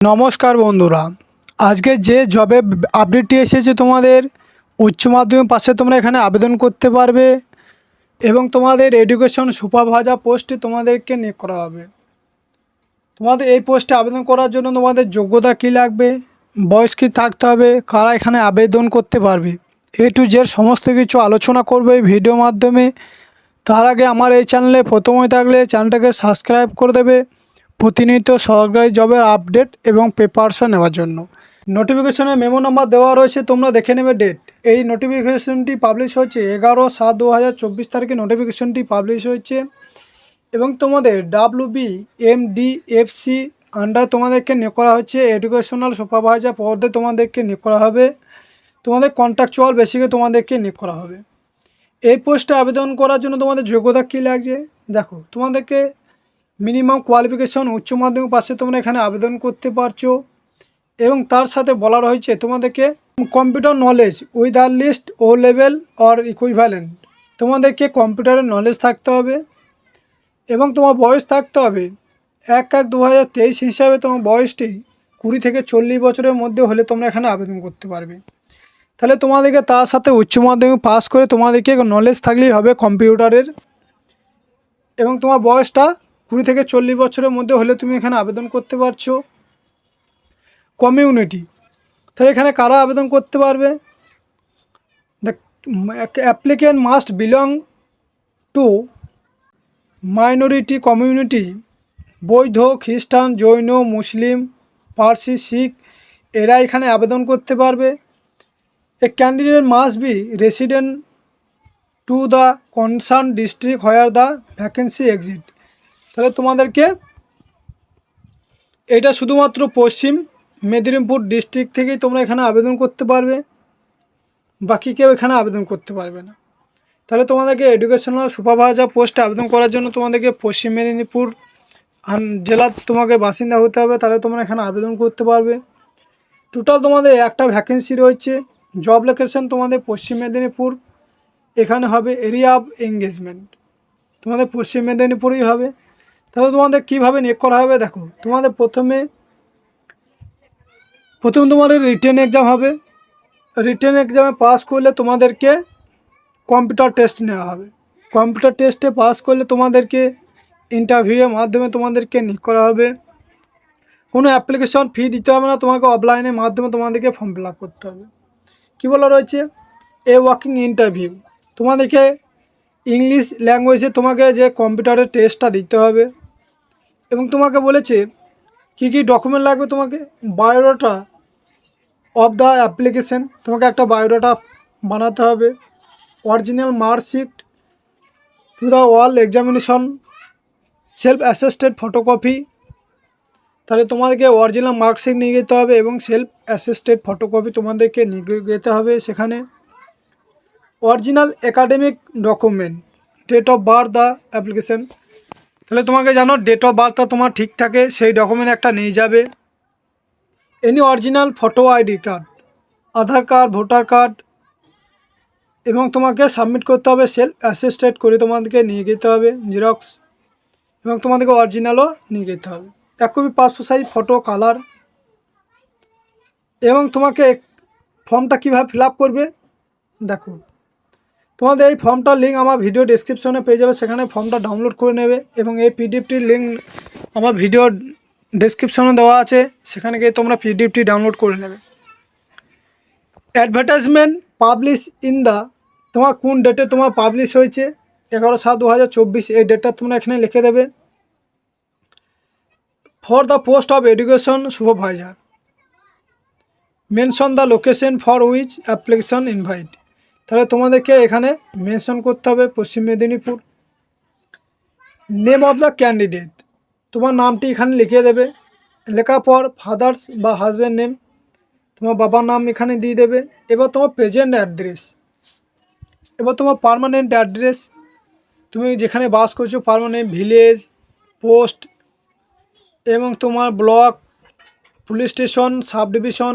নমস্কার বন্ধুরা। আজকে যে জবে আপডেটটি এসেছে তোমাদের, উচ্চ মাধ্যমিক পাশে তোমরা এখানে আবেদন করতে পারবে এবং তোমাদের এডুকেশন সুপারভাইজার পোস্টে তোমাদেরকে নিয়োগ করা হবে। তোমাদের এই পোস্টে আবেদন করার জন্য তোমাদের যোগ্যতা কী লাগবে, বয়স কী থাকতে হবে, কারা এখানে আবেদন করতে পারবে এ টু জেড সমস্ত কিছু আলোচনা করবে এই ভিডিও মাধ্যমে। তার আগে আমার এই চ্যানেলে প্রথমে থাকলে চ্যানেলটাকে সাবস্ক্রাইব করে দেবে। প্রতিনিয়ত সরকারি জবের আপডেট এবং পেপারসও নেওয়ার জন্য। নোটিফিকেশনে মেমো নাম্বার দেওয়া রয়েছে, তোমরা দেখে নেবে ডেট এই নোটিফিকেশনটি পাবলিশ হয়েছে এগারো সাত দু হাজার চব্বিশ তারিখে। নোটিফিকেশনটি পাবলিশ হয়েছে এবং তোমাদের W B M D F C under তোমাদেরকে নিয়োগ করা হচ্ছে এডুকেশনাল সুপারভাইজার পদে তোমাদেরকে নিয়োগ করা হবে। তোমাদের কন্ট্রাকচুয়াল বেসিকে তোমাদেরকে নিয়োগ করা হবে। এই পোস্টে আবেদন করার জন্য তোমাদের যোগ্যতা কী লাগছে? দেখো, তোমাদেরকে মিনিমাম কোয়ালিফিকেশন উচ্চ মাধ্যমিক পাশে তোমরা এখানে আবেদন করতে পারছ। এবং তার সাথে বলা রয়েছে তোমাদেরকে computer knowledge with at least O level or equivalent তোমাদেরকে কম্পিউটারের নলেজ থাকতে হবে এবং তোমার বয়স থাকতে হবে এক এক দু হিসাবে তোমার বয়সটি কুড়ি থেকে চল্লিশ বছরের মধ্যে হলে তোমরা এখানে আবেদন করতে পারবে। তাহলে তোমাদেরকে তার সাথে উচ্চ মাধ্যমিক পাস করে তোমাদেরকে নলেজ থাকলেই হবে কম্পিউটারের। এবং তোমার বয়সটা কুড়ি থেকে চল্লিশ বছরের মধ্যে হলে তুমি এখানে আবেদন করতে পারছ। কমিউনিটি তাই এখানে কারা আবেদন করতে পারবে? The applicant must belong to minority community বৈধ খ্রিস্টান, জৈন, মুসলিম, পার্সি, শিখ, এরা এখানে আবেদন করতে পারবে। A candidate must be resident to the concern district where the vacancy exist তাহলে তোমাদেরকে এটা শুধুমাত্র পশ্চিম মেদিনীপুর ডিস্ট্রিক্ট থেকেই তোমরা এখানে আবেদন করতে পারবে। বাকি কেউ এখানে আবেদন করতে পারবে না। তাহলে তোমাদেরকে এডুকেশনাল সুপারভাইজার পোস্টে আবেদন করার জন্য তোমাদেরকে পশ্চিম মেদিনীপুর জেলার তোমাকে বাসিন্দা হতে হবে, তাহলে তোমরা এখানে আবেদন করতে পারবে। টোটাল তোমাদের একটা ভ্যাকেন্সি রয়েছে। জব লোকেশন তোমাদের পশ্চিম মেদিনীপুর, এখানে হবে এরিয়া অফ এঙ্গেজমেন্ট তোমাদের পশ্চিম মেদিনীপুরেই হবে। তাহলে তোমাদের কীভাবে নিয়োগ করা হবে দেখো, তোমাদের প্রথমে, প্রথম তোমাদের রিটেন এক্সাম হবে। রিটেন এক্সামে পাস করলে তোমাদেরকে কম্পিউটার টেস্ট নেওয়া হবে। কম্পিউটার টেস্টে পাস করলে তোমাদেরকে ইন্টারভিউয়ের মাধ্যমে তোমাদেরকে নিয়োগ করা হবে। কোনো অ্যাপ্লিকেশন ফি দিতে হবে না, তোমাকে অফলাইনের মাধ্যমে তোমাদেরকে ফর্ম ফিল করতে হবে। কী বলা রয়েছে? এ ওয়ার্কিং ইন্টারভিউ তোমাদেরকে ইংলিশ ল্যাঙ্গুয়েজে তোমাকে যে কম্পিউটারের টেস্টটা দিতে হবে এবং তোমাকে বলেছে, কী কী ডকুমেন্ট লাগবে তোমাকে? বায়োডাটা অফ দ্য অ্যাপ্লিকেশন তোমাকে একটা বায়োডাটা বানাতে হবে। Original marksheet to the all examination self attested photocopy তাহলে তোমাদেরকে অরিজিনাল মার্কশিট নিয়ে যেতে হবে এবং সেলফ অ্যাসেস্টেড ফটোকপি তোমাদেরকে নিয়ে যেতে হবে সেখানে। Original academic document date of birth the application তাহলে তোমাকে জানো ডেট অফ বার্থটা তোমার ঠিক থাকে, সেই ডকুমেন্ট একটা নিয়ে যাবে। Any original photo ID card Aadhaar card voter card এবং তোমাকে সাবমিট করতে হবে সেলফ অ্যাসিস্টেড করে তোমাদেরকে নিয়ে যেতে হবে জেরক্স এবং তোমাদেরকে অরিজিনালও নিয়ে যেতে হবে। এক copy passport size photo colour এবং তোমাকে ফর্মটা কীভাবে ফিল করবে, দেখো। তোমাদের এই ফর্মটার লিঙ্ক আমার ভিডিও ডিসক্রিপশনে পেয়ে যাবে, সেখানে ফর্মটা ডাউনলোড করে নেবে এবং এই পিডিএফটির লিঙ্ক আমার ভিডিও ডিসক্রিপশনে দেওয়া আছে, সেখানে গিয়ে তোমরা পিডিএফটি ডাউনলোড করে নেবে। অ্যাডভার্টাইজমেন্ট পাবলিশ ইন দ্য তোমার কোন ডেটে তোমার পাবলিশ হয়েছে? এগারো সাত দু এই ডেটটা তোমরা এখানে লিখে দেবে। For the post of education supervisor mention the location for which application invite তাহলে তোমাদেরকে এখানে মেনশন করতে হবে Paschim Medinipur. Name of the candidate তোমার নামটি এখানে লিখে দেবে। লেখার পর ফাদার্স বা হাজব্যান্ড নেম তোমার বাবার নাম এখানে দিয়ে দেবে। এবার তোমার প্রেজেন্ট অ্যাড্রেস এবার তোমার পার্মানেন্ট অ্যাড্রেস তুমি যেখানে বাস করছ পার্মানেন্ট ভিলেজ পোস্ট এবং তোমার block police station sub division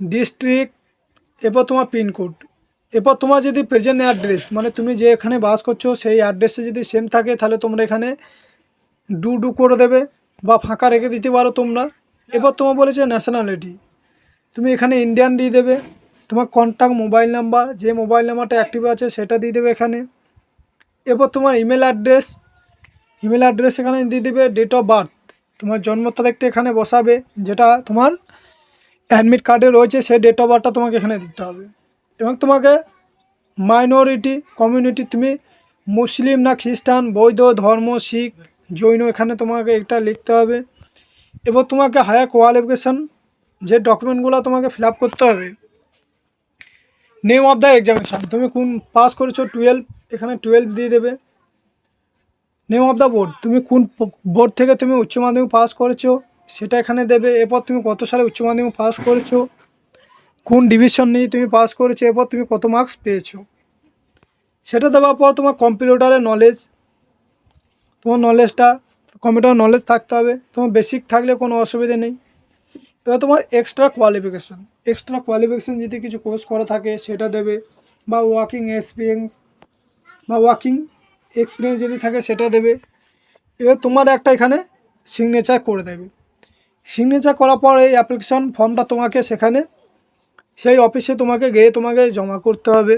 district এরপর তোমার পিনকোড এরপর তোমার যদি প্রেজেন্ট অ্যাড্রেস মানে তুমি যে এখানে বাস করছ, সেই অ্যাড্রেসে যদি সেম থাকে, তাহলে তোমরা এখানে ডু ডু করে দেবে বা ফাঁকা রেখে দিতে পারো তোমরা। এবার তোমার বলেছে ন্যাশনালিটি তুমি এখানে ইন্ডিয়ান দিয়ে দেবে। তোমার কন্ট্যাক্ট মোবাইল নাম্বার যে মোবাইল নাম্বারটা অ্যাক্টিভ আছে, সেটা দিয়ে দেবে এখানে। এরপর তোমার ইমেল অ্যাড্রেস ইমেল অ্যাড্রেস এখানে দিয়ে দেবে ডেট অফ বার্থ তোমার জন্ম তারিখটা এখানে বসাবে, যেটা তোমার অ্যাডমিট কার্ডে রয়েছে, সেই ডেট অফ বার্থটা তোমাকে এখানে দিতে হবে। এবং তোমাকে মাইনরিটি কমিউনিটি তুমি মুসলিম না খ্রিস্টান, বৌদ্ধ, ধর্ম, শিখ, জৈন, এখানে তোমাকে এটা লিখতে হবে। এবং তোমাকে হায়ার কোয়ালিফিকেশান যে ডকুমেন্টগুলো তোমাকে ফিল করতে হবে নেম অফ দ্য এক্সামিনেশান তুমি কোন পাস করেছ টুয়েলভ এখানে টুয়েলভ দিয়ে দেবে। নেম অফ দ্য বোর্ড তুমি কোন বোর্ড থেকে তুমি উচ্চ মাধ্যমিক পাস করেছ সেটা এখানে দেবে। এরপর তুমি কত সালে উচ্চ মাধ্যমিক পাস করেছ? কোন ডিভিশন নিয়ে তুমি পাস করেছ? এরপর তুমি কত মার্কস পেয়েছ? সেটা দেওয়ার পর তোমার কম্পিউটারের নলেজ তোমার নলেজটা কম্পিউটার নলেজ থাকতে হবে। তোমার বেসিক থাকলে কোনো অসুবিধা নেই। এবার তোমার এক্সট্রা কোয়ালিফিকেশান এক্সট্রা কোয়ালিফিকেশান যদি কিছু কোর্স করা থাকে, সেটা দেবে। বা ওয়ার্কিং এক্সপিরিয়েন্স বা ওয়ার্কিং এক্সপিরিয়েন্স যদি থাকে, সেটা দেবে। এবার তোমার একটা এখানে সিগনেচার করে দেবে। সিগনেচার করার পর এই অ্যাপ্লিকেশন ফর্মটা তোমাকে সেখানে, সেই অফিসে তোমাকে গিয়ে তোমাকে জমা করতে হবে।